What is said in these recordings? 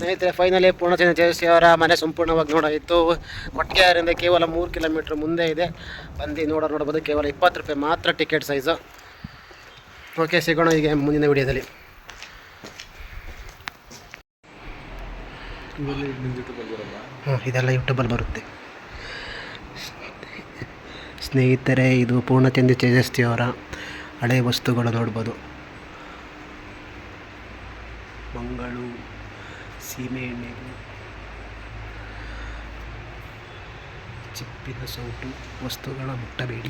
ಸ್ನೇಹಿತರೆ ಫೈನಲಿ ಪೂರ್ಣಚಂದ್ರ ಜಯಶ್ರೀ ಅವರ ಮನೆ ಸಂಪೂರ್ಣವಾಗಿ ನೋಡೋಯಿತು. ಕೊಟ್ಟಿಗೆಯರಿಂದ ಕೇವಲ ಮೂರು ಕಿಲೋಮೀಟ್ರ್ ಮುಂದೆ ಇದೆ. ಬಂದು ನೋಡೋ ನೋಡ್ಬೋದು ಕೇವಲ ಇಪ್ಪತ್ತು ರೂಪಾಯಿ ಮಾತ್ರ ಟಿಕೆಟ್ ಸೈಜು ಓಕೆ ಸಿಗೋಣ ಈಗ ಮುಂದಿನ ವಿಡಿಯೋದಲ್ಲಿ. ಹಾಂ, ಇದೆಲ್ಲ ಯೂಟ್ಯೂಬಲ್ಲಿ ಬರುತ್ತೆ. ಸ್ನೇಹಿತರೆ, ಇದು ಪೂರ್ಣಚಂದ್ರ ತೇಜಸ್ವಿ ಅವರ ಹಳೆಯ ವಸ್ತುಗಳು ನೋಡ್ಬೋದು. ಮಂಗಳು ಸೀಮೆಎಣ್ಣೆಗಳು ಚಿಪ್ಪಿನ ಸೌಟು ವಸ್ತುಗಳ ಮುಟ್ಟಬೇಡಿ.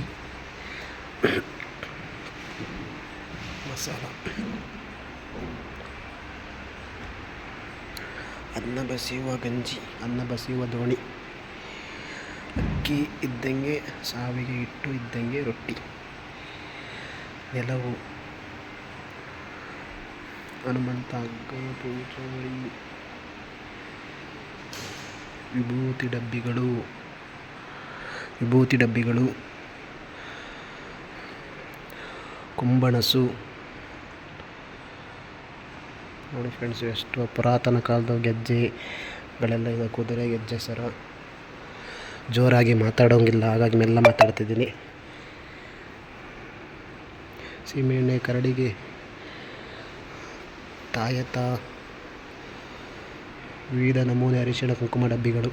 ಮಸಾಲ. ಅನ್ನ ಬಸಿಯುವ ಗಂಜಿ, ಅನ್ನ ಬಸಿಯುವ ದೋಣಿ. ಅಕ್ಕಿ ಇದ್ದಂಗೆ, ಸಾವಿಗೆ ಇಟ್ಟು ಇದ್ದಂಗೆ ರೊಟ್ಟಿ. ನೆಲವು. ಹನುಮಂತ ಹಗ್ಗ ಪೂಜಾರಿ. ವಿಭೂತಿ ಡಬ್ಬಿಗಳು ವಿಭೂತಿ ಡಬ್ಬಿಗಳು, ಕುಂಬಣಸು. ನೋಡಿ ಫ್ರೆಂಡ್ಸ್ ಎಷ್ಟು ಪುರಾತನ ಕಾಲದ ಗೆಜ್ಜೆಗಳೆಲ್ಲ ಇದೆ ಕುದುರೆ ಗೆಜ್ಜೆ ಸರ. ಜೋರಾಗಿ ಮಾತಾಡೋಂಗಿಲ್ಲ, ಹಾಗಾಗಿ ಮೆಲ್ಲ ಮಾತಾಡ್ತಿದ್ದೀನಿ. ಸೀಮೆಎಣ್ಣೆ ಕರಡಿಗೆ ತಾಯತ ವಿವಿಧ ನಮೂನೆ ಅರಿಶಿಣ ಕುಂಕುಮ ಡಬ್ಬಿಗಳು.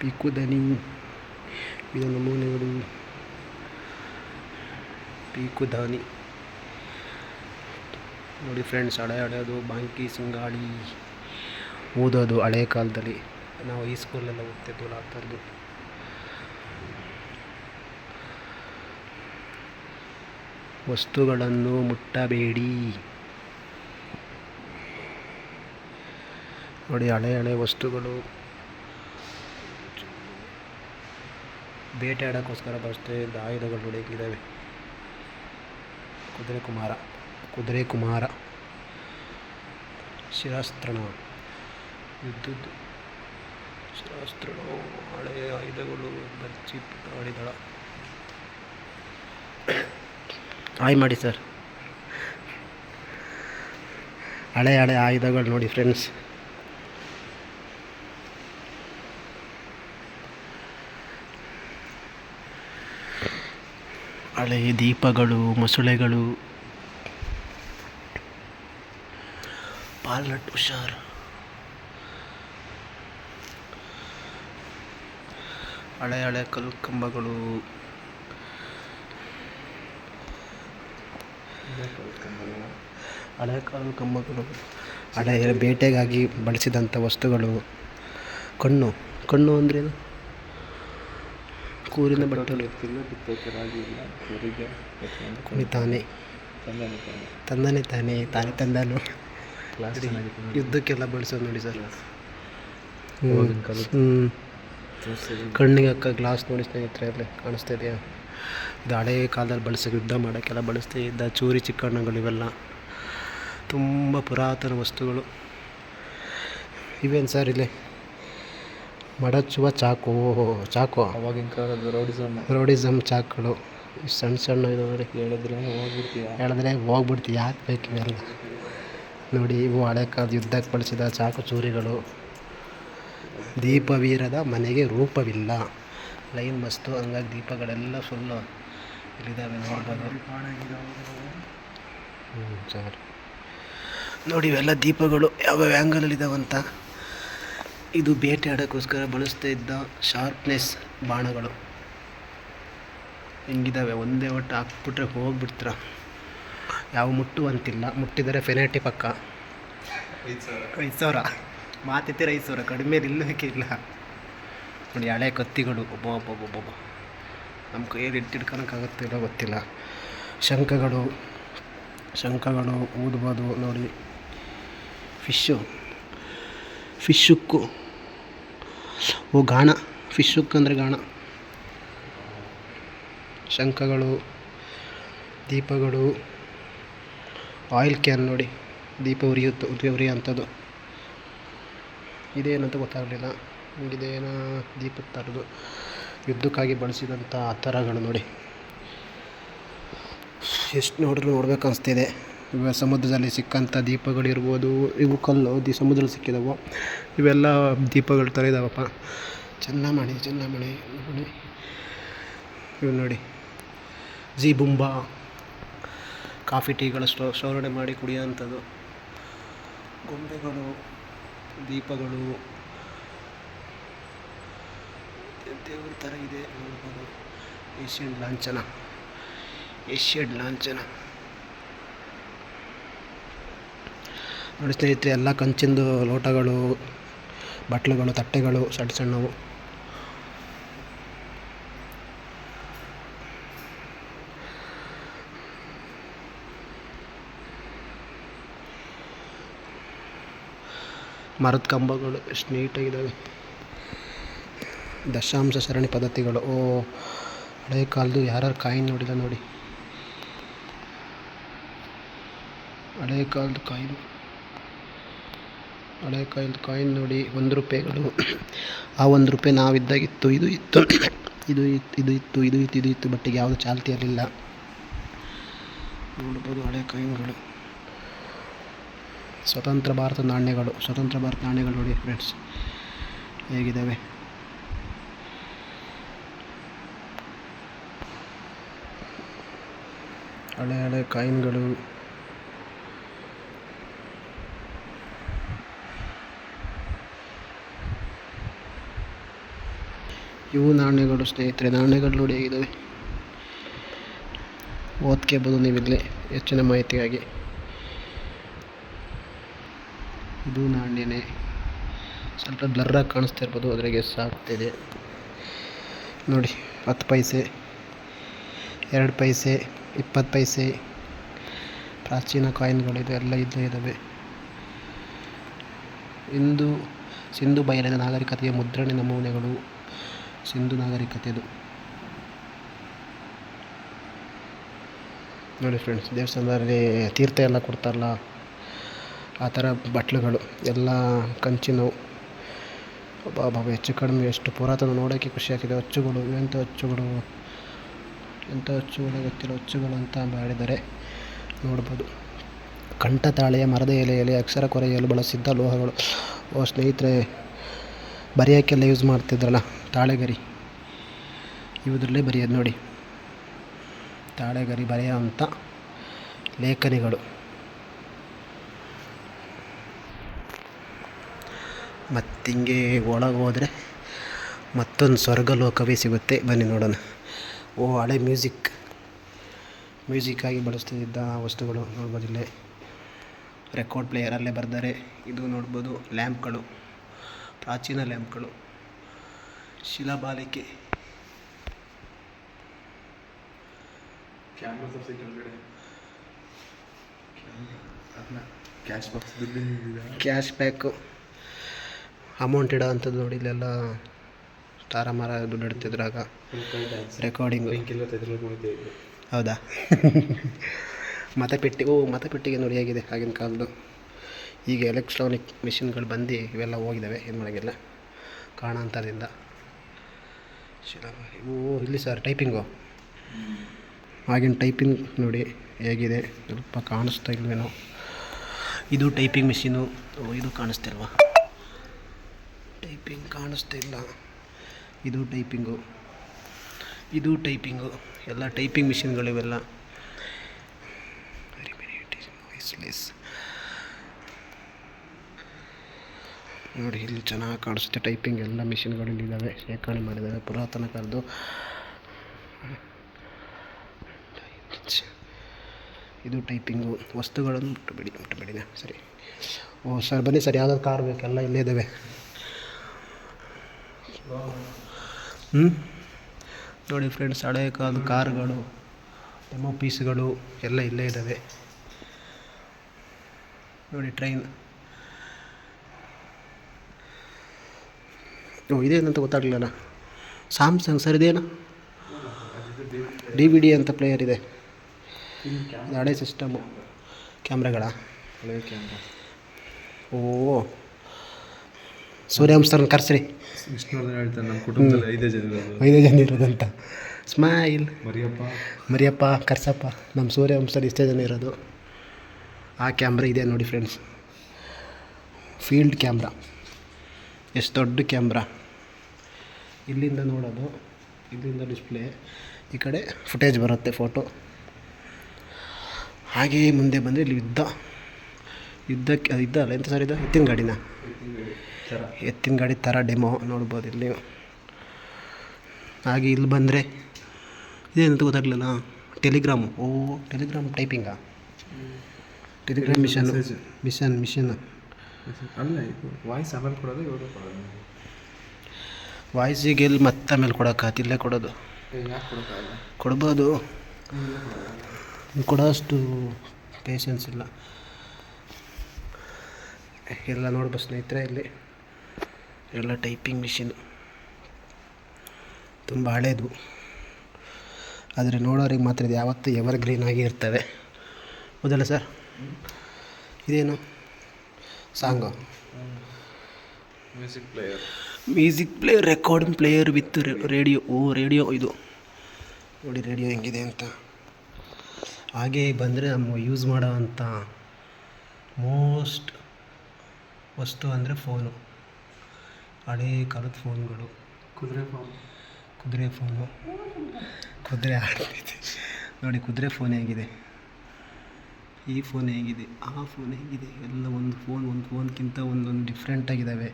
ಪೀಕುದನಿ ವಿವಿಧ ನಮೂನೆಗಳು. ಪೀಕುದಾನಿ ನೋಡಿ ಫ್ರೆಂಡ್ಸ್ ಹಳೆ ಹಳೆಯೋದು ಬಾಂಕಿ ಸಿಂಗಾಳಿ ಓದೋದು ಹಳೆ ಕಾಲದಲ್ಲಿ. ನಾವು ಈ ಸ್ಕೂಲೆಲ್ಲ ಓದ್ತಿದ್ವಲ್ಲ ಆ ವಸ್ತುಗಳನ್ನು ಮುಟ್ಟಬೇಡಿ. ನೋಡಿ ಹಳೆ ಹಳೆ ವಸ್ತುಗಳು. ಬೇಟೆ ಆಡೋಕ್ಕೋಸ್ಕರ ಇದ್ದ ಆಯುಧಗಳು ನೋಡಿ ಕುದುರೆ ಕುಮಾರ ಕುದುರೆ ಕುಮಾರ ಶಿರಾಸ್ತ್ರಣ. ವಿದ್ಯುತ್ ಶಿರಾಸ್ತ್ರಣ ಹಳೆಯ ಆಯುಧಗಳು, ಬರ್ಚಿ ಆಡಿದಳ ಆಯ್ ಮಾಡಿ ಸರ್. ಹಳೆ ಹಳೆ ಆಯುಧಗಳು ನೋಡಿ ಫ್ರೆಂಡ್ಸ್ ಹಳೆ ದೀಪಗಳು ಮೊಸಳೆಗಳು. ಪಾಲ್ನಟ್ ಹುಷಾರ್. ಹಳೆ ಹಳೆ ಕಲ್ಲು ಕಂಬಗಳು ಹಳೆ ಕಲ್ಲು ಕಂಬಗಳು ಹಳೆ ಬೇಟೆಗಾಗಿ ಬಳಸಿದಂಥ ವಸ್ತುಗಳು. ಕಣ್ಣು. ಕಣ್ಣು ಅಂದ್ರೇನು? ಕೂರಿನ ಬಟ್ಟಲು ಕುಣಿತಾನೆ ತಂದನೆ ತಾನೆ ತಾನೆ ತಂದನು. ಯುದ್ಧಕ್ಕೆಲ್ಲ ಬಳಸೋದು ನೋಡಿ ಸರ್. ಕಣ್ಣಿಗೆ ಅಕ್ಕ ಗ್ಲಾಸ್ ನೋಡಿ ಸ್ನೇಹಿತರೆ ಅಲ್ಲಿ ಕಾಣಿಸ್ತಾ ಇದೆಯಾ? ಇದು ಹಳೇ ಕಾಲದಲ್ಲಿ ಬಳಸಿ ಯುದ್ಧ ಮಾಡೋಕ್ಕೆಲ್ಲ ಬಳಸ್ತಾ ಇದ್ದ ಚೂರಿ ಚಿಕ್ಕಣ್ಣಗಳು ಇವೆಲ್ಲ. ತುಂಬ ಪುರಾತನ ವಸ್ತುಗಳು. ಇವೇನು ಸರ್ ಇಲ್ಲಿ? ಮಡಚುವ ಚಾಕು ಓಹೋ ಚಾಕು. ಅವಾಗಿನ ಕಾಲದ ರೌಡಿಸಮ್. ರೌಡಿಸಮ್ ಚಾಕುಗಳು. ಸಣ್ಣ ಸಣ್ಣ ಇದು ನೋಡಿ ಹೇಳಿದ್ರೆ ಹೋಗ್ಬಿಡ್ತೀಯ. ಹೇಳಿದ್ರೆ ಹೋಗ್ಬಿಡ್ತೀವಿ ಯಾಕೆ ಬೇಕು ಇವೆಲ್ಲ? ನೋಡಿ ಇವು ಹಳೆ ಕಾಲದ ಯುದ್ಧಕ್ಕೆ ಬಳಸಿದ ಚಾಕು ಚೂರಿಗಳು. ದೀಪವೀರದ ಮನೆಗೆ ರೂಪವಿಲ್ಲ. ಲೈನ್ ಮಸ್ತು. ಹಂಗಾಗಿ ದೀಪಗಳೆಲ್ಲ ಫುಲ್ಲು ಇಲ್ಲಿದ್ದಾವೆ ನೋಡ್ಬೋದು. ಹ್ಞೂ ಸರಿ. ನೋಡಿ ಇವೆಲ್ಲ ದೀಪಗಳು ಯಾವ್ಯಾವ ಆ್ಯಂಗಲಲ್ಲಿದ್ದಾವಂತ ಇದು ಬೇಟೆ ಆಡೋಕ್ಕೋಸ್ಕರ ಬಳಸ್ತಾ ಇದ್ದ ಶಾರ್ಪ್ನೆಸ್ ಬಾಣಗಳು. ಹೆಂಗಿದ್ದಾವೆ ಒಂದೇ ಒಟ್ಟು ಹಾಕ್ಬಿಟ್ರೆ ಹೋಗ್ಬಿಡ್ತೀರ? ಯಾವ ಮುಟ್ಟುವಂತಿಲ್ಲ ಮುಟ್ಟಿದರೆ ಫೆನಾಲ್ಟಿ ಪಕ್ಕ? ಐದು ಸಾವಿರ. ಮಾತಿತ್ತೀರ ಐದು ಸಾವಿರ. ಕಡಿಮೆ ನಿಲ್ಲೋಕೆ ಇಲ್ಲ. ನೋಡಿ, ಹಳೆ ಕತ್ತಿಗಳು. ಒಬ್ಬ ಒಬ್ಬ ಒಬ್ಬ ಒಬ್ಬ ನಮ್ಮ ಕೈಯಲ್ಲಿ ಇಟ್ಟಿಡ್ಕೊಳಕ್ಕಾಗುತ್ತಿಲ್ಲ ಗೊತ್ತಿಲ್ಲ. ಶಂಖಗಳು ಶಂಖಗಳು ಊದ್ಬೋದು ನೋಡಿ. ಫಿಶ್ಶು ಫಿಶುಕ್ಕು ಓ ಗಾಣ ಫಿಶ್ ಫಿಶುಕ್ ಅಂದರೆ ಗಾಣ. ಶಂಖಗಳು, ದೀಪಗಳು ಆಯಿಲ್ ಕ್ಯಾನ್ ನೋಡಿ, ದೀಪ ಉರಿಯುತ್ತೆ, ಉರಿ ಉರಿಯೋಂಥದ್ದು ಇದೇನಂತ ಗೊತ್ತಾಗಲಿಲ್ಲ. ಇದೇನ ದೀಪದ ತರದು ಯುದ್ಧಕ್ಕಾಗಿ ಬಳಸಿದಂಥ ಆ ಥರಗಳು ನೋಡಿ. ಎಷ್ಟು ನೋಡಿದ್ರು ನೋಡ್ಬೇಕು ಅನಿಸ್ತಿದೆ. ಇವಾಗ ಸಮುದ್ರದಲ್ಲಿ ಸಿಕ್ಕಂಥ ದೀಪಗಳಿರ್ಬೋದು, ಇವು ಕಲ್ಲು, ದಿ ಸಮುದ್ರದಲ್ಲಿ ಸಿಕ್ಕಿದವು. ಇವೆಲ್ಲ ದೀಪಗಳ ಥರ ಇದಾವಪ್ಪ. ಚೆನ್ನಮಣಿ ಚೆನ್ನಮಣಿ ನೋಡಿ. ಇವು ನೋಡಿ. ಜಿ ಬುಂಬಾ. ಕಾಫಿ ಟೀಗಳ ಸ್ಟೋ, ಸ್ಟೋರಣೆ ಮಾಡಿ ಕುಡಿಯೋಂಥದ್ದು ಗೊಂಬೆಗಳು, ದೀಪಗಳು. ದೇವ್ರ ಥರ ಇದೆ ನೋಡ್ಬೋದು. ಏಷ್ಯನ್ ಲಾಂಛನ. ಏಷ್ಯನ್ ಲಾಂಛನ. ನೋಡಿ ಸ್ನೇಹಿತರೆ, ಎಲ್ಲ ಕಂಚಿಂದು ಲೋಟಗಳು, ಬಟ್ಲುಗಳು, ತಟ್ಟೆಗಳು ಸಣ್ಣ ಸಣ್ಣವು. ಮರದ ಕಂಬಗಳು ಎಷ್ಟು ನೀಟಾಗಿದ್ದಾವೆ. ದಶಾಂಶ ಸರಣಿ ಪದ್ಧತಿಗಳು. ಓ ಹಳೆಯ ಕಾಲದ್ದು ಯಾರ್ಯಾರು ಕಾಯಿನ್ ನೋಡಿಲ್ಲ ನೋಡಿ. ಹಳೆಯ ಕಾಲದ ಕಾಯಿನ್. ಹಳೆಯ ಕಾಯಿನ್ ಕಾಯಿನ್ ನೋಡಿ ಒಂದು ರೂಪಾಯಿಗಳು ಆ ಒಂದು ರೂಪಾಯಿ ನಾವಿದ್ದಾಗಿತ್ತು ಇದು ಇತ್ತು. ಇದು ಇತ್ತು ಇದು ಇತ್ತು ಇದು ಇತ್ತು ಇದು ಇತ್ತು, ಬಟ್ ಈಗ ಯಾವುದು ಚಾಲ್ತಿಯಲ್ಲಿಲ್ಲ ನೋಡ್ಬೋದು ಹಳೆ ಕಾಯಿನ್ಗಳು. ಸ್ವತಂತ್ರ ಭಾರತ ನಾಣ್ಯಗಳು, ಸ್ವತಂತ್ರ ಭಾರತ ನಾಣ್ಯಗಳು ನೋಡಿ ಫ್ರೆಂಡ್ಸ್ ಹೇಗಿದ್ದಾವೆ ಹಳೆ ಹಳೆ ಕಾಯಿನ್ಗಳು. ಇವು ನಾಣ್ಯಗಳು ಸ್ನೇಹಿತರೆ, ನಾಣ್ಯಗಳು ನೋಡಿ ಹೇಗಿದ್ದಾವೆ ಓದ್ಕೋಬೋದು ನೀವಿಲ್ಲಿ ಹೆಚ್ಚಿನ ಮಾಹಿತಿಗಾಗಿ. ಇದು ನಾಣ್ಯನೇ. ಸ್ವಲ್ಪ ಬ್ಲರ್ರಾಗಿ ಕಾಣಿಸ್ತಾ ಇರ್ಬೋದು, ಅದರಿಗೆ ಸಾಕ್ತಿದೆ. ನೋಡಿ, ಹತ್ತು ಪೈಸೆ, ಎರಡು ಪೈಸೆ, ಇಪ್ಪತ್ತು ಪೈಸೆ, ಪ್ರಾಚೀನ ಕಾಯಿನ್ಗಳಿದೆ ಎಲ್ಲ ಇದ್ದೇ ಇದ್ದಾವೆ ಇಂದು ಸಿಂಧು ಬಯಲಿನ ನಾಗರಿಕತೆಯ ಮುದ್ರಣ ನಮೂನೆಗಳು. ಸಿಂಧು ನಾಗರಿಕತೆದು ನೋಡಿ ಫ್ರೆಂಡ್ಸ್ ದೇವಸ್ಥಾನದಲ್ಲಿ ತೀರ್ಥ ಎಲ್ಲ ಕೊಡ್ತಾರಲ್ಲ, ಆ ಥರ ಬಟ್ಲುಗಳು, ಎಲ್ಲ ಕಂಚಿನವು. ಬಾಬಾ ಹೆಚ್ಚು ಕಡಿಮೆ, ಎಷ್ಟು ಪುರಾತನ ನೋಡೋಕ್ಕೆ ಖುಷಿಯಾಗಿದೆ ಅಚ್ಚುಗಳು, ಎಂಥ ಅಚ್ಚುಗಳು ಎಂಥ ಅಚ್ಚುಗಳು ಗೊತ್ತಿಲ್ಲ, ಅಚ್ಚುಗಳು ಅಂತ ಮಾಡಿದರೆ ನೋಡ್ಬೋದು. ಕಂಠತಾಳೆಯ ಮರದ ಎಲೆಯಲ್ಲಿ ಅಕ್ಷರ ಕೊರೆಯಲು ಬಳಸಿದ್ದ ಲೋಹಗಳು. ಓ ಸ್ನೇಹಿತರೆ ಬರೆಯೋಕ್ಕೆಲ್ಲ ಯೂಸ್ ಮಾಡ್ತಿದ್ರಲ್ಲ. ತಾಳೆಗರಿ. ಇವುದರಲ್ಲೇ ಬರೆಯೋದು ನೋಡಿ. ತಾಳೆಗರಿ ಬರೆಯೋವಂಥ ಲೇಖನಿಗಳು. ಮತ್ತಿಂಗೆ ಒಳಗೋದ್ರೆ ಮತ್ತೊಂದು ಸ್ವರ್ಗಲೋಕವೇ ಸಿಗುತ್ತೆ. ಬನ್ನಿ ನೋಡೋಣ. ಓ, ಹಳೆ ಮ್ಯೂಸಿಕ್. ಮ್ಯೂಸಿಕ್ಕಾಗಿ ಬಳಸ್ತಿದ್ದ ವಸ್ತುಗಳು ನೋಡ್ಬೋದು ಇಲ್ಲೇ. ರೆಕಾರ್ಡ್ ಪ್ಲೇಯರಲ್ಲೇ ಬರ್ತಾರೆ. ಇದು ನೋಡ್ಬೋದು ಲ್ಯಾಂಪ್ಗಳು. ಪ್ರಾಚೀನ ಲ್ಯಾಂಪ್ಗಳು. ಶಿಲಾಬಾಲಿಕೆ. ಕ್ಯಾಮ್ರಾ ಕೆಳಗಡೆ ಕ್ಯಾಶ್ ಕ್ಯಾಶ್ ಬ್ಯಾಕು ಅಮೌಂಟ್ ಇಡೋ ಅಂಥದ್ದು ನೋಡಿ ಇಲ್ಲೆಲ್ಲ ತಾರ ಮಾರ ದುಡ್ಡು ಇಡ್ತಿದ್ರಾಗ ರೆಕಾರ್ಡಿಂಗ್ ಹೌದಾ? ಮತಪೆಟ್ಟಿ ಓ ಮತಪೆಟ್ಟಿಗೆ ನೋಡಿ ಹೇಗಿದೆ ಆಗಿನ ಕಾಲದ್ದು. ಈಗ ಎಲೆಕ್ಟ್ರಾನಿಕ್ ಮಿಷಿನ್ಗಳು ಬಂದು ಇವೆಲ್ಲ ಹೋಗಿದ್ದಾವೆ ಏನು ಮಾಡೋಂಗಿಲ್ಲ ಕಾರಣಾಂತರದಿಂದ ಓ, ಇಲ್ಲಿ ಸರ್ ಟೈಪಿಂಗು ಆಗಿನ ಟೈಪಿಂಗ್ ನೋಡಿ ಹೇಗಿದೆ. ಸ್ವಲ್ಪ ಕಾಣಿಸ್ತಾ ಇಲ್ವೇನೋ. ಇದು ಟೈಪಿಂಗ್ ಮಿಷಿನು ಇದು ಕಾಣಿಸ್ತಿಲ್ವಾ ಟೈಪಿಂಗ್ ಕಾಣಿಸ್ತಾ ಇಲ್ಲ. ಇದು ಟೈಪಿಂಗು ಇದು ಟೈಪಿಂಗು ಎಲ್ಲ ಟೈಪಿಂಗ್ ಮಿಷಿನ್ಗಳಿವೆಲ್ಲ ವೆರಿ ವೆರಿ ವೆರಿ ವಾಯ್ಸ್ಲೆಸ್ ನೋಡಿ, ಇಲ್ಲಿ ಚೆನ್ನಾಗಿ ಕಾಣಿಸುತ್ತೆ. ಟೈಪಿಂಗ್ ಎಲ್ಲ ಮಿಷಿನ್ಗಳು ಇಲ್ಲಿದ್ದಾವೆ ಶೇಖರಣೆ ಮಾಡಿದ್ದಾವೆ ಪುರಾತನ ಕಾಲದ್ದು. ಇದು ಟೈಪಿಂಗು ವಸ್ತುಗಳನ್ನು ಮುಟ್ಟಬೇಡಿ ಮುಟ್ಟಬೇಡಿ. ಸರಿ. ಓ, ಸರ್, ಬನ್ನಿ, ಸರ್ ಯಾವ್ದಾದ್ರು ಕಾರ್ ಬೇಕೆಲ್ಲ ಇಲ್ಲೇ ಇದ್ದಾವೆ. ಹ್ಞೂ ನೋಡಿ ಫ್ರೆಂಡ್ಸ್ ಹಳೆ ಕಾಲದ ಕಾರ್ಗಳು ಡೆಮೋ ಪೀಸ್ಗಳು ಎಲ್ಲ ಇಲ್ಲೇ ಇದ್ದಾವೆ. ನೋಡಿ ಟ್ರೈನ್ ಇದೇನಂತ ಗೊತ್ತಾಗಲಿಲ್ಲ ಸ್ಯಾಮ್ಸಂಗ್ ಸರ್ ಇದೇನು? ಡಿ ವಿ ಡಿ ಅಂತ ಪ್ಲೇಯರ್ ಇದೆ. ಇದು ಹಳೆ ಸಿಸ್ಟಮು ಕ್ಯಾಮ್ರಾಗಳ ಹಳೆ ಕ್ಯಾಮ್ರಾ ಓ. ಕರೆಸ್ರಿ. ನಮ್ಮ ಕುಟುಂಬದಲ್ಲಿ ಐದೇ ಜನ ಇರೋದು. ಐದೇ ಜನ ಇರೋದಂತ. ಸ್ಮೈಲ್ ಮರಿಯಪ್ಪ. ಮರಿಯಪ್ಪ ಕರ್ಸಪ್ಪ ನಮ್ಮ ಸೂರ್ಯವಂಶದಲ್ಲಿ ಇಷ್ಟೇ ಜನ ಇರೋದು. ಆ ಕ್ಯಾಮ್ರಾ ಇದೆ ನೋಡಿ ಫ್ರೆಂಡ್ಸ್ ಫೀಲ್ಡ್ ಕ್ಯಾಮ್ರಾ ಎಷ್ಟು ದೊಡ್ಡ ಕ್ಯಾಮ್ರಾ. ಇಲ್ಲಿಂದ ನೋಡೋದು ಇಲ್ಲಿಂದ ಡಿಸ್ಪ್ಲೇ ಈ ಕಡೆ ಫುಟೇಜ್ ಬರುತ್ತೆ ಫೋಟೋ ಹಾಗೆಯೇ ಮುಂದೆ ಬಂದರೆ ಇಲ್ಲಿ ಯುದ್ಧ. ಯುದ್ಧಕ್ಕೆ ಯುದ್ಧ ಅಲ್ಲ ಎಂತ ಸರ್ ಇದು? ಎತ್ತಿನ ಗಾಡಿನ? ಎತ್ತಿನ ಗಾಡಿ ಥರ ಡೆಮೋ ನೋಡ್ಬೋದು ಇಲ್ಲಿ ಹಾಗೆ ಇಲ್ಲಿ ಬಂದರೆ ಇದೇನಂತ ಗೊತ್ತಾಗಲಿಲ್ಲ. ಟೆಲಿಗ್ರಾಮು ಓ ಟೆಲಿಗ್ರಾಮ್ ಟೈಪಿಂಗಾ ಟೆಲಿಗ್ರಾಮ್ ಮಿಷನ್. ಮಿಷನ್ ಮಿಷನ್ ಅಲ್ಲ ಇದು ವಾಯ್ಸ್ ಆಮೇಲೆ ಕೊಡೋದು ಇವಾಗ ಕೊಡೋದು? ವಾಯ್ಸಿಗೆ ಎಲ್ಲಿ ಮತ್ತೆ ಆಮೇಲೆ ಕೊಡೋಕ್ಕಾಗತ್ತೆ ಇಲ್ಲೇ ಕೊಡೋದು. ಕೊಡ್ಬೋದು. ಕೊಡೋಷ್ಟು ಪೇಷನ್ಸ್ ಇಲ್ಲ. ಎಲ್ಲ ನೋಡ್ಬೋದು ಸ್ನೇಹಿತರೆ ಇಲ್ಲಿ ಎಲ್ಲ ಟೈಪಿಂಗ್ ಮಿಷಿನ್ ತುಂಬ ಹಳೇದು. ಆದರೆ ನೋಡೋರಿಗೆ ಮಾತ್ರ ಇದು ಯಾವತ್ತೂ ಎವರ್ ಗ್ರೀನ್ ಆಗಿ ಇರ್ತವೆ. ಹೌದಲ್ಲ ಸರ್ ಇದೇನು? Song. Music player music player recording player with radio O radio ಇದು. ನೋಡಿ ರೇಡಿಯೋ ಹೆಂಗಿದೆ ಅಂತ. ಹಾಗೆ ಬಂದರೆ ನಮ್ಮ ಯೂಸ್ ಮಾಡೋವಂಥ ಮೋಸ್ಟ್ ವಸ್ತು ಅಂದರೆ ಫೋನು ಹಳೇ ಕಾಲದ ಫೋನ್ಗಳು ಕುದುರೆ ಫೋನ್ ಕುದುರೆ ಫೋನು ಕುದುರೆ ಆಡ್ತಿದೆ ನೋಡಿ ಕುದುರೆ ಫೋನ್ ಹೇಗಿದೆ. ಈ ಫೋನ್ ಹೇಗಿದೆ, ಆ ಫೋನ್ ಹೇಗಿದೆ, ಎಲ್ಲ ಒಂದು ಫೋನ್ ಒಂದು ಫೋನ್ಗಿಂತ ಒಂದೊಂದು ಡಿಫ್ರೆಂಟ್ ಆಗಿದ್ದಾವೆ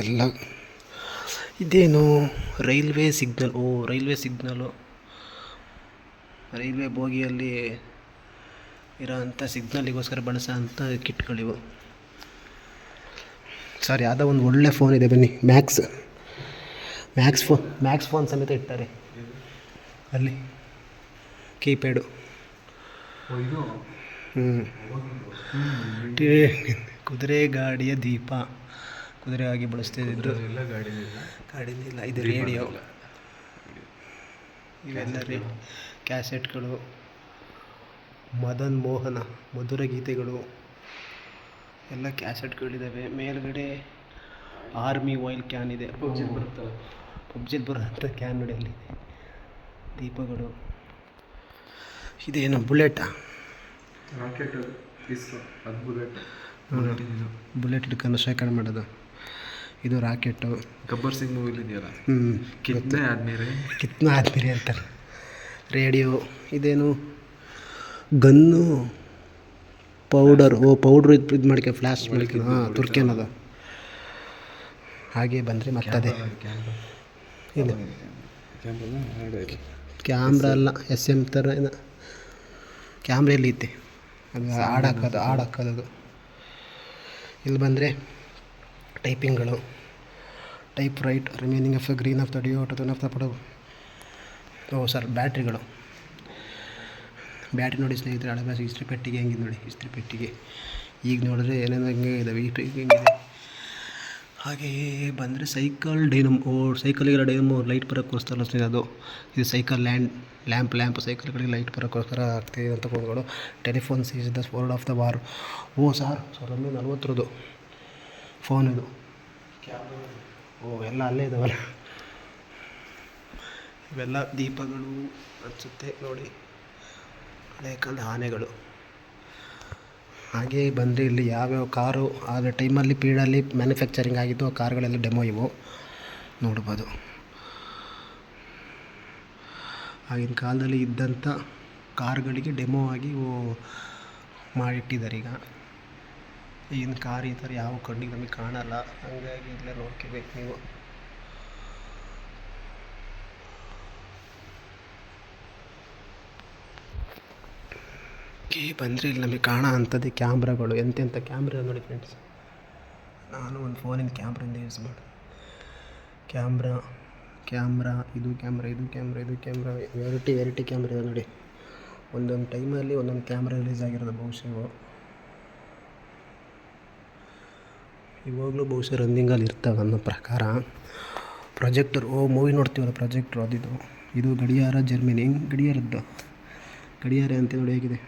ಎಲ್ಲ ಇದೇನು ರೈಲ್ವೆ ಸಿಗ್ನಲ್ ಓ ರೈಲ್ವೆ ಸಿಗ್ನಲು ರೈಲ್ವೆ ಬೋಗಿಯಲ್ಲಿ ಇರೋ ಅಂಥ ಸಿಗ್ನಲಿಗೋಸ್ಕರ ಬಳಸೋ ಅಂಥ ಕಿಟ್ಗಳಿವು. ಸರ್ ಯಾವುದೋ ಒಂದು ಒಳ್ಳೆ ಫೋನ್ ಇದೆ, ಬನ್ನಿ max max phone max phone ಸಮೇತ ಇಟ್ಟಾರೆ ಅಲ್ಲಿ. ಕೀಪ್ಯಾಡು. ಹ್ಞೂ ಕುದುರೆ ಗಾಡಿಯ ದೀಪ. ಕುದುರೆ ಆಗಿ ಬಳಸ್ತಿದ್ದು ಎಲ್ಲ ಗಾಡಿ ಇಲ್ಲ ಗಾಡಿನಿಲ್ಲ ಇದು ರೇಡಿಯೋ. ಇವೆಲ್ಲ ರೀ ಕ್ಯಾಸೆಟ್ಗಳು. ಮದನ್ ಮೋಹನ ಮಧುರ ಗೀತೆಗಳು. ಎಲ್ಲ ಕ್ಯಾಸೆಟ್ಗಳಿದ್ದಾವೆ ಮೇಲ್ಗಡೆ ಆರ್ಮಿ ಆಯಿಲ್ ಕ್ಯಾನ್ ಇದೆ. ಪಬ್ಜಿ ಬರುತ್ತಲ್ಲ. ಪಬ್ಜಿಲ್ ಬರುವಂಥ ಕ್ಯಾನ್ ನೋಡಿ ಅಲ್ಲಿ ದೀಪಗಳು. ಇದೇನು ಬುಲೆಟಾ? ರಾಕೆಟ್ ಇಸ್ರೋ ಅದು ಬುಲೆಟ್. ಬುಲೆಟ್ ಹಿಡ್ಕೊಂಡು ಶೇಖರಣೆ ಮಾಡೋದು. ಇದು ರಾಕೆಟು. ಗಬ್ಬರ್ ಸಿಂಗ್ ಮೂವಿಲಿ ಇದೆಯಲ್ಲ ಹ್ಞೂ ಕಿತ್ತನೆ ಆದ್ಮೇಲೆ. ಕಿತ್ನ ಆದ್ಮೇಲೆ ಅಂತಾರೆ ರೇಡಿಯೋ ಇದೇನು? Gun powder. ಓ ಪೌಡ್ರ್ ಇದು ಇದು ಮಾಡ್ಕೆ ಫ್ಲಾಶ್ ಮಾಡ್ಕೆ. ಹಾಂ ತುರ್ಕೆನದು ಹಾಗೆ ಬಂದರೆ ಮತ್ತದೇ. ಇಲ್ಲ ಕ್ಯಾಮ್ರಾ ಅಲ್ಲ ಎಸ್ ಎಂ ಥರ ಏನು ಇದ್ದೆ ಅದು ಹಾಡಾಕೋದು ಹಾಕೋದು ಹಾಡು ಹಾಕೋದು ಅದು ಇಲ್ಲಿ ಬಂದರೆ ಟೈಪಿಂಗ್ಗಳು. Typewriter remaining of the green of the Dio of the ಪಡೋ ಓ, ಸರ್, ಬ್ಯಾಟ್ರಿಗಳು. ಬ್ಯಾಟ್ರಿ ನೋಡಿ ಸ್ನೇಹಿತರೆ ಹಳೆ ಇಸ್ತ್ರಿ ಪೆಟ್ಟಿಗೆ ಹೆಂಗಿದೆ ನೋಡಿ ಇಸ್ತ್ರಿ ಪೆಟ್ಟಿಗೆ. ಈಗ ನೋಡಿದ್ರೆ ಏನೇನೋ ಹಿಂಗೆ ಇದಾವೆ ಈ ಹೆಂಗಿದೆ. ಹಾಗೆಯೇ ಬಂದರೆ ಸೈಕಲ್ ಡೈನಮ್ ಸೈಕಲಿಗೆಲ್ಲ ಡೈನಮೋ ಲೈಟ್ ಬರೋಕ್ಕೋಸ್ಕರ ಅದು. ಇದು ಸೈಕಲ್ ಲ್ಯಾಂಡ್, ಲ್ಯಾಂಪ್ ಲ್ಯಾಂಪ್ ಸೈಕಲ್ಗಳಿಗೆ ಲೈಟ್ ಬರೋಕ್ಕೋಸ್ಕರ ಅಂತ telephone telephones is the ford of the war. O sir, ಸಾವಿರದ ಒಂಬೈನೂರ ನಲ್ವತ್ತರದ್ದು ಫೋನ್ ಇದು. ಓ, ಎಲ್ಲ ಅಲ್ಲೇ ಇದಾವಲ್ಲ. ಇವೆಲ್ಲ ದೀಪಗಳು ಹಚ್ಚುತ್ತೆ ನೋಡಿ. ಹಳೆ ಕಾಲದ ಆನೆಗಳು ಹಾಗೆ ಬಂದರೆ ಇಲ್ಲಿ ಯಾವ್ಯಾವ ಕಾರು ಆದ ಟೈಮಲ್ಲಿ ಪೀಡಲ್ಲಿ ಮ್ಯಾನುಫ್ಯಾಕ್ಚರಿಂಗ್ ಆಗಿದ್ದು ಆ ಕಾರುಗಳೆಲ್ಲ ಡೆಮೋ ಇವು. ನೋಡ್ಬೋದು. ಆಗಿನ ಕಾಲದಲ್ಲಿ ಇದ್ದಂಥ ಕಾರ್ಗಳಿಗೆ ಡೆಮೋ ಆಗಿ ಇವು ಮಾಡಿಟ್ಟಿದ್ದಾರೆ ಈಗ. ಈಗಿನ ಕಾರ್ ಈ ಥರ ಯಾವ ಕಣ್ಣಿಗೆ ನಮಗೆ ಕಾಣಲ್ಲ. ಹಾಗಾಗಿ ಇಲ್ಲೇ ನೋಡ್ಕೋಬೇಕು ನೀವು. ಈ ಬಂದರೆ ಇಲ್ಲಿ ನಮಗೆ ಕಾಣೋ ಅಂಥದ್ದೇ ಕ್ಯಾಮ್ರಾಗಳು. ಎಂತೆಂಥ ಕ್ಯಾಮ್ರಾ ನೋಡಿ ಫ್ರೆಂಡ್ಸ್ ನಾನು ಒಂದು ಫೋನಿನ ಕ್ಯಾಮ್ರಿಂದ ಯೂಸ್ ಮಾಡಿ ಕ್ಯಾಮ್ರಾ ಕ್ಯಾಮ್ರಾ, ಇದು ಕ್ಯಾಮ್ರಾ ಇದು ಕ್ಯಾಮ್ರಾ ಇದು ಕ್ಯಾಮ್ರಾ ವೆರೈಟಿ ವೆರೈಟಿ ಕ್ಯಾಮ್ರಾ ಇದೆ ನೋಡಿ. ಒಂದೊಂದು ಟೈಮಲ್ಲಿ ಒಂದೊಂದು ಕ್ಯಾಮ್ರಾ ರಿಲೀಸ್ ಆಗಿರೋದು ಬಹುಶಃ ಇವು. ಇವಾಗಲೂ ಬಹುಶಃ ರನ್ನಿಂಗಲ್ಲಿ ಇರ್ತವೆ ಅನ್ನೋ ಪ್ರಕಾರ. ಪ್ರೊಜೆಕ್ಟರ್ ಓ ಮೂವಿ ನೋಡ್ತೀವಲ್ಲ ಪ್ರೊಜೆಕ್ಟ್ರ್ ಅದಿದು ಇದು. ಗಡಿಯಾರ ಜರ್ಮನಿ ಗಡಿಯಾರದ್ದು? ಗಡಿಯಾರ ಅಂತ ನೋಡಿ ಹೇಗಿದೆ.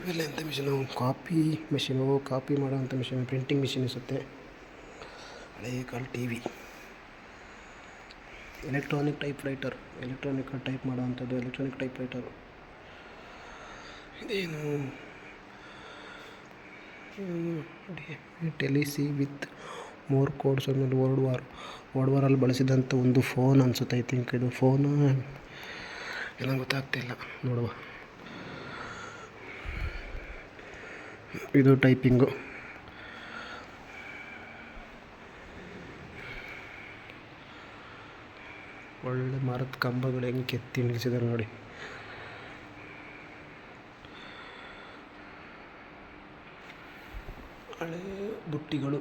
ಇವೆಲ್ಲ ಎಂಥ ಮಿಷಿನು ಕಾಪಿ ಮಿಷಿನು ಕಾಪಿ ಮಾಡೋವಂಥ ಮಿಷಿನ್ ಪ್ರಿಂಟಿಂಗ್ ಮಿಷಿನ್ ಇಸುತ್ತೆ ಹಳೆಯ ಕಾಲ T V electronic typewriter electronic type ಮಾಡೋವಂಥದ್ದು electronic typewriter ಇದೇನು ಟೆಲಿಸಿ ವಿತ್ ಮೋರ್ ಕೋಡ್ಸ್ ಆಮೇಲೆ ವರ್ಡ್ ವಾರ್ ವರ್ಡ್ ವಾರಲ್ಲಿ ಬಳಸಿದಂಥ ಒಂದು ಫೋನ್ ಅನ್ಸುತ್ತೆ ಐ ಥಿಂಕ್ ಇದು ಫೋನು ಏನೋ ಗೊತ್ತಾಗ್ತಿಲ್ಲ. ನೋಡುವ. ಇದು ಟೈಪಿಂಗು. ಒಳ್ಳೆ ಮರದ ಕಂಬಗಳು ಹೆಂಗೆ ಕೆತ್ತಿ ನಿಲ್ಲಿಸಿದ್ದಾರೆ ನೋಡಿ. ಹಳೆ ಬುಟ್ಟಿಗಳು,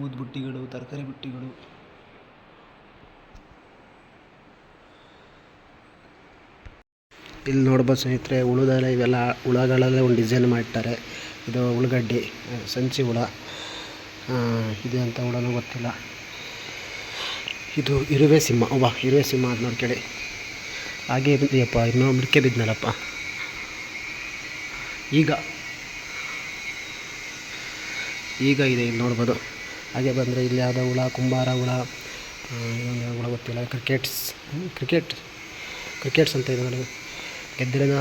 ಊದ್ ಬುಟ್ಟಿಗಳು, ತರಕಾರಿ ಬುಟ್ಟಿಗಳು. ಇಲ್ಲಿ ನೋಡ್ಬೋದು ಸ್ನೇಹಿತರೆ ಹುಳದಲ್ಲೇ ಇವೆಲ್ಲ ಹುಳಗಳಲ್ಲೇ ಒಂದು ಡಿಸೈನ್ ಮಾಡ್ತಾರೆ ಇದು ಉಳ್ಳಗಡ್ಡಿ ಸಂಚಿ ಹುಳ. ಇದೆ ಅಂತ ಹುಳನೂ ಗೊತ್ತಿಲ್ಲ. ಇದು ಇರುವೆ ಸಿಂಹ, ಅವ್ವ, ಇರುವೆ ಸಿಂಹ ಅದು ನೋಡ್ಕೊಳ್ಳಿ ಹಾಗೆ ಇದೆಯಪ್ಪ, ಇನ್ನೂ ಮಿಡ್ಕೆ ಬಿದ್ನಲ್ಲಪ್ಪ. ಈಗ ಈಗ ಇದೆ ಇಲ್ಲಿ ನೋಡ್ಬೋದು. ಹಾಗೆ ಬಂದರೆ ಇಲ್ಲಿ ಯಾವುದೋ ಹುಳ, ಕುಂಬಾರ ಹುಳ ಇನ್ನೊಂದು ಹುಳ ಗೊತ್ತಿಲ್ಲ. ಕ್ರಿಕೆಟ್ಸ್ ಕ್ರಿಕೆಟ್ ಕ್ರಿಕೆಟ್ಸ್ ಅಂತ ಇದೆ ನೋಡಿ. ಗೆದ್ದಲಿನ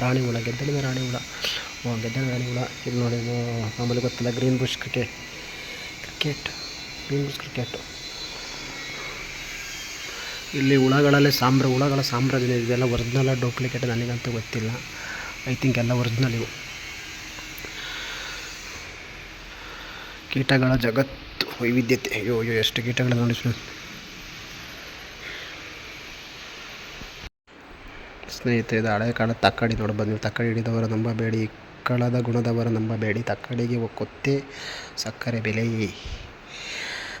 ರಾಣಿ ಹುಳ ಗೆದ್ದಲಿನ ರಾಣಿ ಹುಳ. ಗೆದ್ದಲಿನ ರಾಣಿ ಹುಳ. ಇದು ನೋಡಿ ಮಾಮೂಲಿ ಗೊತ್ತಲ್ಲ green bush cricket cricket green bush cricket ಇಲ್ಲಿ ಹುಳಗಳಲ್ಲೇ ಸಾಮ್ರ, ಹುಳಗಳ ಸಾಮ್ರಾಜ್ಯ ಇದೆಲ್ಲ ಒರಿಜಿನಲ್ ಡೂಪ್ಲಿಕೇಟ್ ನನಗಂತೂ ಗೊತ್ತಿಲ್ಲ. ಐ ಥಿಂಕ್ ಎಲ್ಲ ಒರಿಜಿನಲ್ ಇವು. ಕೀಟಗಳ ಜಗತ್ತು, ವೈವಿಧ್ಯತೆ. ಅಯ್ಯೋ ಅಯ್ಯೋ, ಎಷ್ಟು ಕೀಟಗಳು ನೋಡಿ. ಸ್ನೇಹಿತರೆ ಇದು ಹಳೆ ಕಾಲದ ತಕ್ಕಡಿ ನೋಡ್ಬೋದು ನೀವು ತಕ್ಕಡಿ ಹಿಡಿದವರ ನಂಬಬೇಡಿ. ಕಳದ ಗುಣದವರ ನಂಬಬೇಡಿ. ತಕ್ಕಡಿಗೆ ಕೊತ್ತೆ ಸಕ್ಕರೆ ಬೆಲೆ.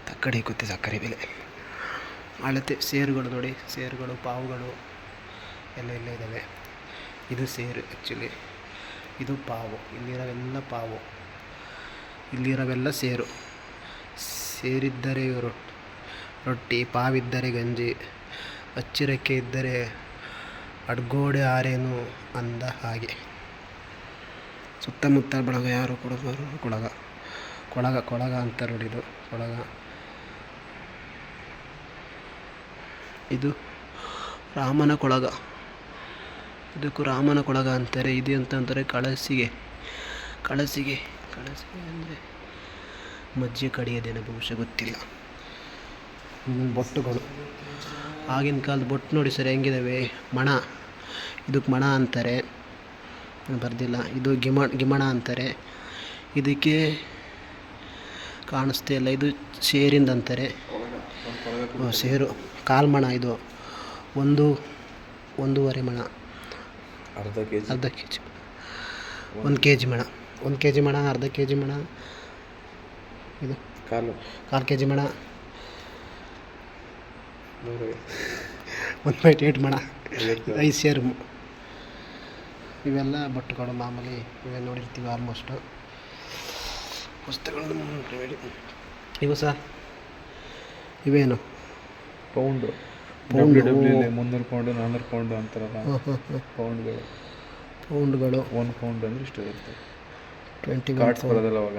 ತಕ್ಕಡಿ, ಕೊತ್ತೆ ಸಕ್ಕರೆ ಬೆಲೆ. ಅಳತೆ, ಸೇರುಗಳು ನೋಡಿ. ಸೇರುಗಳು, ಪಾವುಗಳು ಎಲ್ಲ ಎಲ್ಲ ಇದ್ದಾವೆ. ಇದು ಸೇರು ಆ್ಯಕ್ಚುಲಿ ಇದು ಪಾವು. ಇಲ್ಲಿರೋವೆಲ್ಲ ಪಾವು. ಇಲ್ಲಿರೋವೆಲ್ಲ ಸೇರು. ಸೇರಿದ್ದರೆ ರೊಟ್ಟಿ, ಪಾವಿದ್ದರೆ ಗಂಜಿ ಅಚ್ಚಿರಕ್ಕೆ ಇದ್ದರೆ ಅಡ್ಗೋಡೆ ಆರೇನು ಅಂದ ಹಾಗೆ. ಸುತ್ತಮುತ್ತ ಬಳಗ ಯಾರು ಕೊಡಬಾರು ಕೊಳಗ ಕೊಳಗ ಕೊಳಗ ಅಂತ ನೋಡಿದ್ರು ಇದು ಕೊಳಗ. ಇದು ರಾಮನ ಕೊಳಗ. ಇದಕ್ಕೂ ರಾಮನ ಕೊಳಗ ಅಂತಾರೆ. ಇದು ಅಂತ ಅಂತಾರೆ? ಕಳಸಿಗೆ. ಕಳಸಿಗೆ. ಕಳಸಿಗೆ ಅಂದರೆ ಮಜ್ಜೆ ಕಡಿಯೋದೇನೋ ಬಹುಶಃ ಗೊತ್ತಿಲ್ಲ. ಬೊಟ್ಟುಗಳು. ಆಗಿನ ಕಾಲದ ಬೊಟ್ಟು ನೋಡಿ ಸರ್, ಹೆಂಗಿದಾವೆ? ಮಣ. ಇದಕ್ಕೆ ಮಣ ಅಂತಾರೆ. ಬರ್ದಿಲ್ಲ. ಇದು ಗಿಮ ಗಿಮಣ ಅಂತಾರೆ. ಇದಕ್ಕೆ ಕಾಣಿಸ್ತಾ ಇಲ್ಲ. ಇದು ಸೇರಿಂದ ಅಂತಾರೆ. ಸೇರು. ಕಾಲು ಮಣ ಇದು. ಒಂದು ಒಂದೂವರೆ ಮಣ. ಅರ್ಧ ಕೆ ಜಿ ಅರ್ಧ ಕೆ ಜಿ ಒಂದು ಕೆ ಜಿ ಮಣ. ಒಂದು ಕೆ ಜಿ ಮಣ ಅರ್ಧ ಕೆ ಜಿ ಮಣ. ಇದು. ಕಾಲು. ಕಾಲು ಕೆ ಜಿ ಮಣ ಒಂದು ಪಾಯಿಂಟ್ ಏಟ್ ಮಣ. ಐದು ಸೇರು ಮ್- ಇವೆಲ್ಲ ಬಟ್ಟುಗಳು ಮಾಮೂಲಿ ಇವೆ ನೋಡಿರ್ತೀವಿ ಆಲ್ಮೋಸ್ಟು ಪುಸ್ತಕಗಳನ್ನು ನೋಡಿ. ಇವು ಸರ್ ಇವೇನು? ಪೌಂಡು ಮುನ್ನೂರು ಪೌಂಡು ನಾನ್ನೂರು ಪೌಂಡು ಅಂತಾರಲ್ಲ. ಪೌಂಡ್ಗಳು ಪೌಂಡ್ಗಳು ಒನ್ ಪೌಂಡ್ ಅಂದರೆ ಇಷ್ಟು ಇರುತ್ತೆ. ಟ್ವೆಂಟಿ ಕಾರ್ಡ್ಸ್ ಬರೋದಲ್ಲ ಅವಾಗ.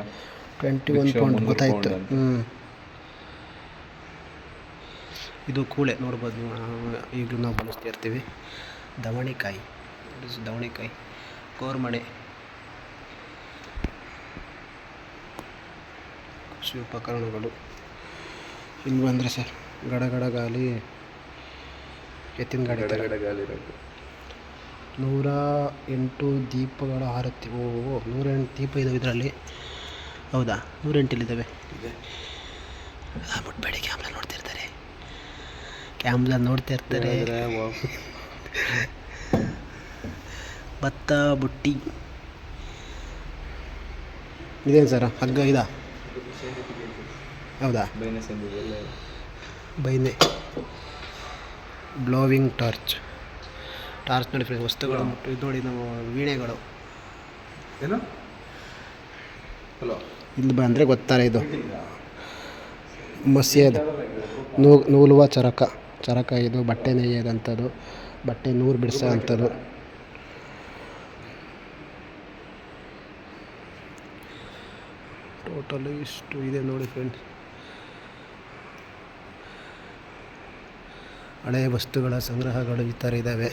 ಟ್ವೆಂಟಿ ಒನ್ ಪೌಂಡ್ ಗೊತ್ತಾಯ್ತು. ಹ್ಞೂ ಇದು ಕೂಳೆ ನೋಡ್ಬೋದು ಈಗಲೂ ನಾವು ಬಳಸ್ತಾ ಇರ್ತೀವಿ. ದವಣಿಕಾಯಿ. ದವಣಿಕಾಯಿ? ಕೋರ್ಮಣೆ ಕೃಷಿ ಉಪಕರಣಗಳು. ಇಲ್ಲಿ ಬಂದರೆ ಸರ್ ಗಡಗಡ ಗಾಲಿ ಎತ್ತಿನ ಗಾಡಿ ಗಡಗಡ ಇರೋದು. ನೂರ ಎಂಟು ದೀಪಗಳ ಆರತಿ ಓ ನೂರ ಎಂಟು ದೀಪ ಇದಾವೆ ಇದರಲ್ಲಿ. ಹೌದಾ? ನೂರ ಎಂಟಲ್ಲಿದ್ದಾವೆ ಇದೆ. ಆ, ಮುಟ್ಬೇಡಿ ಕ್ಯಾಮ್ರಾ ನೋಡ್ತಾ ಇರ್ತಾರೆ. ಕ್ಯಾಮ್ರಾ ನೋಡ್ತಾ ಇರ್ತಾರೆ. ಭತ್ತ ಬುಟ್ಟಿ. ಇದೇನು ಸರ್? ಹಗ್ಗ ಇದಾ? ಹೌದಾ? ಬೈನೆ. ಬ್ಲೋವಿಂಗ್ ಟಾರ್ಚ್ ಟಾರ್ಚ್ ನೋಡಿ ಫ್ರೆಂಡ್ಸ್ ವಸ್ತುಗಳು ಮುಟ್ಟು ಇದು ನೋಡಿ ನಾವು ವೀಣೆಗಳು. ಏನು? ಹಲೋ. ಇಲ್ಲಿ ಬಂದರೆ ಗೊತ್ತಾರೆ ಇದು? ಮಸಿಯದು ನೂ ನೂಲುವ ಚರಕ. ಚರಕ ಇದು ಬಟ್ಟೆ ನೇಯೋದಂಥದ್ದು ಬಟ್ಟೆ ನೂರು ಬಿಡಿಸೋ ಅಂಥದ್ದು ಟೋಟಲ್ ಇಷ್ಟು ಇದೆ ನೋಡಿ ಫ್ರೆಂಡ್ಸ್. ಹಳೆಯ ವಸ್ತುಗಳ ಸಂಗ್ರಹಗಳು ಈ ಥರ ಇದ್ದಾವೆ.